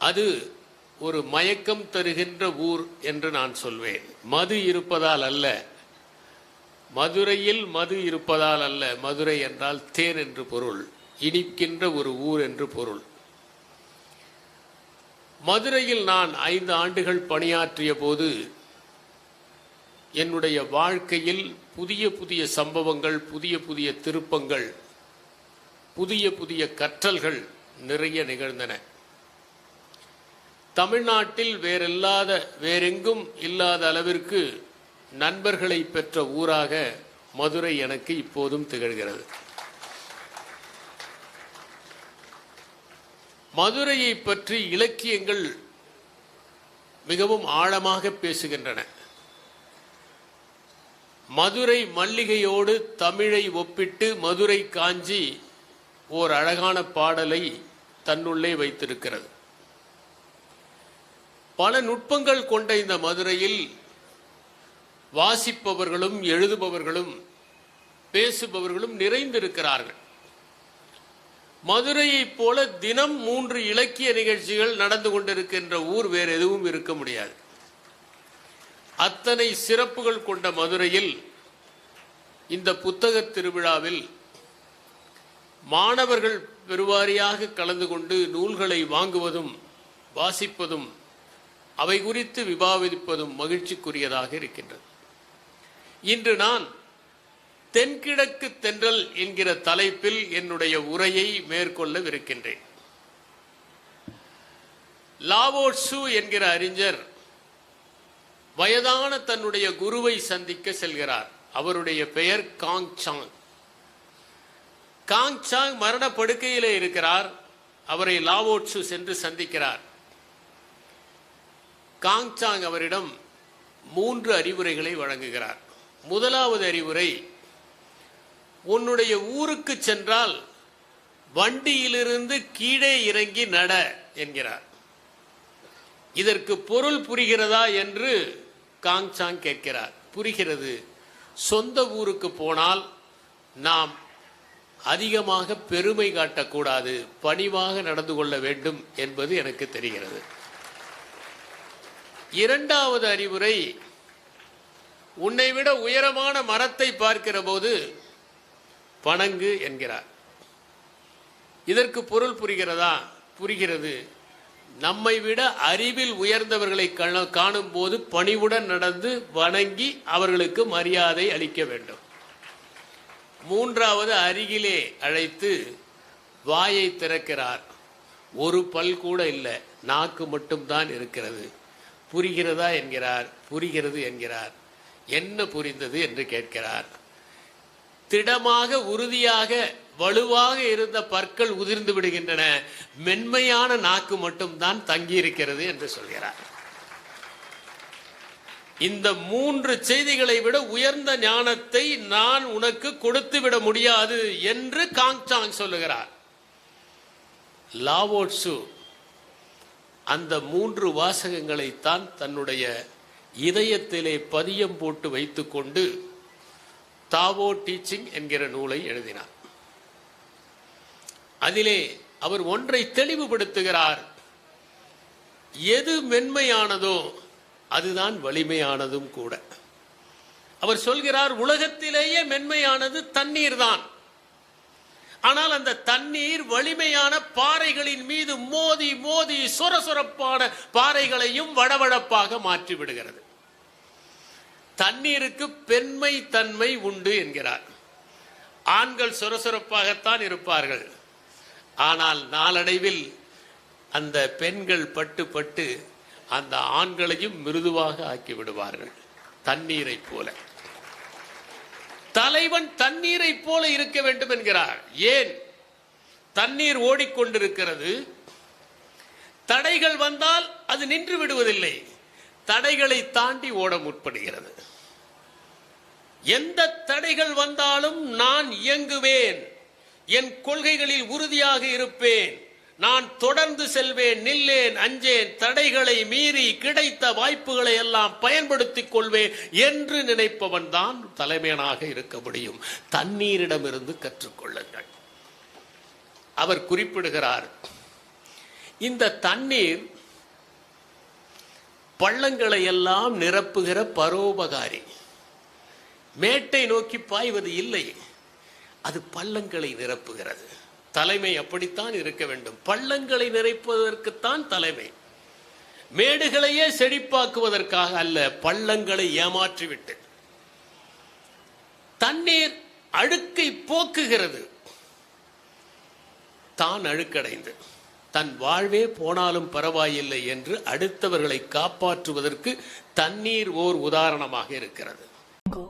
அது ஒரு மயக்கம் தருகின்ற ஊர் என்று நான் சொல்வேன். மது இருப்பதால் அல்ல. மதுரையில் மது இருப்பதால் அல்ல. மதுரை என்றால் தேன் என்று பொருள் இனிக்கின்ற ஒரு ஊர் என்று பொருள். மதுரையில் நான் ஐந்து ஆண்டுகள் பணியாற்றிய போது என்னுடைய வாழ்க்கையில் புதிய புதிய சம்பவங்கள் புதிய புதிய திருப்பங்கள் புதிய புதிய கற்றல்கள் நிறைய நிகழ்ந்தன. தமிழ்நாட்டில் வேறில்லாத வேறெங்கும் இல்லாத அளவிற்கு நண்பர்களை பெற்ற ஊராக மதுரை எனக்கு இப்போதும் திகழ்கிறது. மதுரையை பற்றி இலக்கியங்கள் மிகவும் ஆழமாக பேசுகின்றன. மதுரை மல்லிகையோடு தமிழை ஒப்பிட்டு மதுரை காஞ்சி ஓர் அழகான பாடலை தன்னுள்ளே வைத்திருக்கிறது. பல நுட்பங்கள் கொண்ட இந்த மதுரையில் வாசிப்பவர்களும் எழுதுபவர்களும் பேசுபவர்களும் நிறைந்திருக்கிறார்கள். மதுரையைப் போல தினம் மூன்று இலக்கிய நிகழ்ச்சிகள் நடந்து கொண்டிருக்கின்ற ஊர் வேறு எதுவும் இருக்க முடியாது. அத்தனை சிறப்புகள் கொண்ட மதுரையில் இந்த புத்தக திருவிழாவில் மாணவர்கள் பெருவாரியாக கலந்து கொண்டு நூல்களை வாங்குவதும் வாசிப்பதும் அவை குறித்து விவாதிப்பதும் மகிழ்ச்சிக்குரியதாக இருக்கின்றது. இன்று நான் தென்கிழக்கு தென்றல் என்கிற தலைப்பில் என்னுடைய உரையை மேற்கொள்ளவிருக்கின்றேன். லாவோட்சு என்கிற அறிஞர் வயதான தன்னுடைய குருவை சந்திக்க செல்கிறார். அவருடைய பெயர் காங் சாங் காங் சாங் மரணப்படுக்கையிலே இருக்கிறார். அவரை லாவோட்சு சென்று சந்திக்கிறார். காங் சாங் அவரிடம் மூன்று அறிவுரைகளை வழங்குகிறார். முதலாவது அறிவுரை உன்னுடைய ஊருக்கு சென்றால் வண்டியிலிருந்து கீழே இறங்கி நட என்கிறார். இதற்கு பொருள் புரிகிறதா என்று காங்சாங் கேட்கிறார். புரிகிறது. சொந்த ஊருக்கு போனால் நாம் அதிகமாக பெருமை காட்டக்கூடாது பணிவாக நடந்து கொள்ள வேண்டும் என்பது எனக்கு தெரிகிறது. இரண்டாவது அறிவுரை உன்னை விட உயரமான மரத்தை பார்க்கிற போது பணங்கு என்கிறார். இதற்கு பொருள் புரிகிறதா? புரிகிறது. நம்மை விட அறிவில் உயர்ந்தவர்களை காணும் போது பணிவுடன் நடந்து வணங்கி அவர்களுக்கு மரியாதை அளிக்க வேண்டும். மூன்றாவது அருகிலே அழைத்து வாயை திறக்கிறார். ஒரு பல் கூட இல்லை நாக்கு மட்டும்தான் இருக்கிறது. புரிகிறதா என்கிறார் புரிகிறது என்கிறார். என்ன புரிந்தது என்று கேட்கிறார். திடமாக உறுதியாக வலுவாக இருந்த பற்கள் உதிர்ந்து விடுகின்றன. மென்மையான நாக்கு மட்டும்தான் தங்கி இருக்கிறது என்று சொல்கிறார். இந்த மூன்று செய்திகளை விட உயர்ந்த ஞானத்தை நான் உனக்கு கொடுத்து விட முடியாது என்று காங்சாங் சொல்லுகிறார். லாவோட்சு அந்த மூன்று வாசகங்களைத்தான் தன்னுடைய இதயத்திலே பதியம் போட்டு வைத்துக்கொண்டு தாவோ டீச்சிங் என்கிற நூலை எழுதினார். அதிலே அவர் ஒன்றை தெளிவுபடுத்துகிறார். எது மென்மையானதோ அதுதான் வலிமையானதும் கூட. அவர் சொல்கிறார் உலகத்திலேயே மென்மையானது தண்ணீர் தான் ஆனால் அந்த தண்ணீர் வலிமையான பாறைகளின் மீது மோதி மோதி சுரசுரப்பான பாறைகளையும் வடவடப்பாக மாற்றி விடுகிறது தண்ணீருக்கு பெண்மை தன்மை உண்டு என்கிறார். ஆண்கள் சுரசுரப்பாகத்தான் இருப்பார்கள். ஆனால் நாளடைவில் அந்த பெண்கள் பட்டு பட்டு அந்த ஆண்களையும் மிருதுவாக ஆக்கி விடுவார்கள் தண்ணீரை போல. தலைவன் தண்ணீரை போல இருக்க வேண்டும் என்கிறார். ஏன்? தண்ணீர் ஓடிக்கொண்டிருக்கிறது. தடைகள் வந்தால் அது நின்று விடுவதில்லை. தடைகளை தாண்டி ஓட முற்படுகிறது. எந்த தடைகள் வந்தாலும் நான் இயங்குவேன். என் கொள்கைகளில் உறுதியாக இருப்பேன். நான் தொடர்ந்து செல்வேன் நில்லேன் அஞ்சேன் தடைகளை மீறி கிடைத்த வாய்ப்புகளை எல்லாம் பயன்படுத்திக் கொள்வேன் என்று நினைப்பவன் தான் தலைமையனாக இருக்க முடியும். தண்ணீரிடமிருந்து கற்றுக்கொள்ளுங்கள் அவர் குறிப்பிடுகிறார் இந்த தண்ணீர் பள்ளங்களை எல்லாம் நிரப்புகிற பரோபகாரி. மேட்டை நோக்கி பாய்வது இல்லை அது பள்ளங்களை நிரப்புகிறது. தலைமை அப்படித்தான் இருக்க வேண்டும். பள்ளங்களை நிறைப்பதற்குத்தான் தலைமை. மேடுகளையே செழிப்பாக்குவதற்காக அல்ல பள்ளங்களை ஏமாற்றிவிட்டு. தண்ணீர் அழுக்கை போக்குகிறது. தான் அழுக்கடைந்து. தன் வாழ்வே போனாலும் பரவாயில்லை என்று அடுத்தவர்களை காப்பாற்றுவதற்கு தண்ணீர் ஓர் உதாரணமாக இருக்கிறது. Go.